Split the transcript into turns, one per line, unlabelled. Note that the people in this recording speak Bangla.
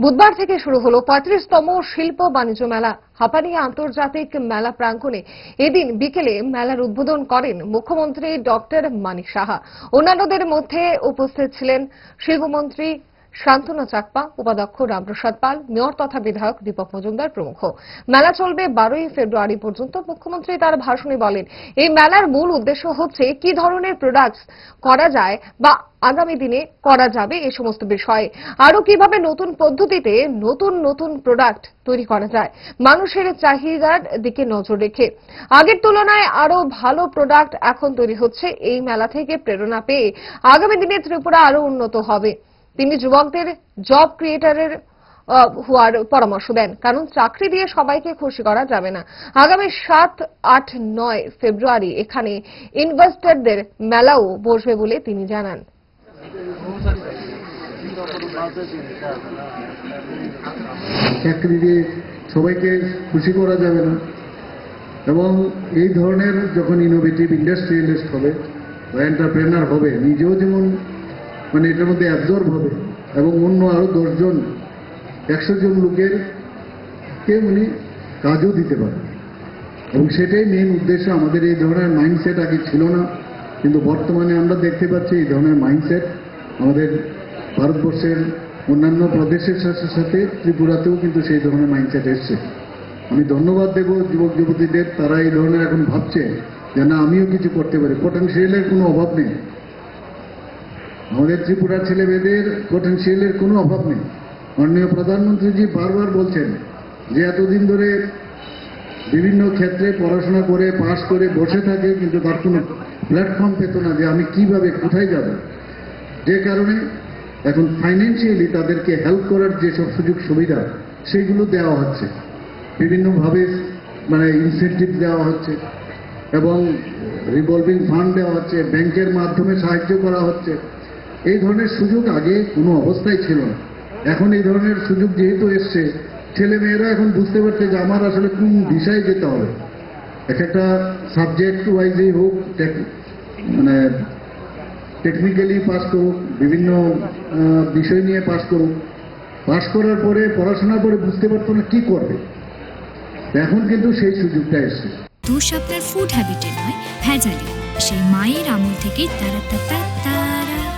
বুধবার থেকে শুরু হলো পঁয়ত্রিশতম শিল্প বাণিজ্য মেলা। হাপানিয়া আন্তর্জাতিক মেলা প্রাঙ্গণে এদিন বিকেলে মেলার উদ্বোধন করেন মুখ্যমন্ত্রী ডক্টর মানিক সাহা। অন্যান্যদের মধ্যে উপস্থিত ছিলেন শিল্পমন্ত্রী শান্তনু চাকপা, উপাধ্যক্ষ রামপ্রসাদ পাল, মেয়র তথা বিধায়ক দীপক মজুমদার প্রমুখ। মেলা চলবে বারোই ফেব্রুয়ারি পর্যন্ত। মুখ্যমন্ত্রী তার ভাষণে বলেন, এই মেলার মূল উদ্দেশ্য হচ্ছে কি ধরনের প্রোডাক্টস করা যায় বা আগামী দিনে করা যাবে এই সমস্ত বিষয়ে। আরও কীভাবে নতুন পদ্ধতিতে নতুন নতুন প্রোডাক্ট তৈরি করা যায়, মানুষের চাহিদার দিকে নজর রেখে। আগের তুলনায় আরও ভালো প্রোডাক্ট এখন তৈরি হচ্ছে এই মেলা থেকে প্রেরণা পেয়ে। আগামী দিনে ত্রিপুরা আরও উন্নত হবে। তিনি যুবকদের জব ক্রিয়েটারের হওয়ার পরামর্শ দেন। কারণ চাকরি দিয়ে সবাইকে খুশি করা যাবে না। আগামী সাত, আট, নয় ফেব্রুয়ারি এখানে ইনভেস্টরদের মেলাও বসবে বলে তিনি জানান।
চাকরি দিয়ে সবাইকে খুশি করা যাবে না। এবং এই ধরনের যখন ইনোভেটিভ ইন্ডাস্ট্রিয়ালিস্ট হবে, বা এন্টারপ্রেনার হবে, নিজেও যেমন মানে এটার মধ্যে অ্যাবজর্ব হবে এবং অন্য আরও দশজন, একশো জন লোকের কে উনি কাজও দিতে পারে এবং সেটাই মেন উদ্দেশ্য। আমাদের এই ধরনের মাইন্ডসেট আগে ছিল না, কিন্তু বর্তমানে আমরা দেখতে পাচ্ছি এই ধরনের মাইন্ডসেট আমাদের ভারতবর্ষের অন্যান্য প্রদেশের সাথে সাথে ত্রিপুরাতেও কিন্তু সেই ধরনের মাইন্ডসেট এসছে। আমি ধন্যবাদ দেব যুবক যুবতীদের, তারা এই ধরনের এখন ভাবছে যে না, আমিও কিছু করতে পারি। পটেন্সিয়ালের কোনো অভাব নেই। আমাদের ত্রিপুরার ছেলে মেয়েদের পটেন্সিয়ালের কোনো অভাব নেই। মাননীয় প্রধানমন্ত্রীজি বারবার বলছেন যে এতদিন ধরে বিভিন্ন ক্ষেত্রে পড়াশোনা করে, পাশ করে বসে থাকে কিন্তু তার কোনো প্ল্যাটফর্ম পেত না যে আমি কীভাবে, কোথায় যাব। যে কারণে এখন ফাইন্যান্সিয়ালি তাদেরকে হেল্প করার যেসব সুযোগ সুবিধা, সেইগুলো দেওয়া হচ্ছে। বিভিন্নভাবে মানে ইনসেন্টিভ দেওয়া হচ্ছে এবং রিভলভিং ফান্ড দেওয়া হচ্ছে ব্যাংকের মাধ্যমে সাহায্য করা হচ্ছে। এই ধরনের সুযোগ আগে কোনো অবস্থায় ছিল না। এখন এই ধরনের সুযোগ যেহেতু এসছে ছেলে মেয়েরা এখন বুঝতে পারছে যে আমার আসলে কোন দিশায় যেতে হবে। এক একটা সাবজেক্ট ওয়াইজেই হোক মানে টেকনিক্যালি পাস করুক, বিভিন্ন বিষয় নিয়ে পাস করুক। পাস করার পরে, পড়াশোনা করে বুঝতে পারতো না কি করবে। এখন কিন্তু সেই সুযোগটা এসছে।
দোষ ফুড হ্যাবিটে নয়, ভেজালে। সেই মায়ের আমল থেকে তারা তারা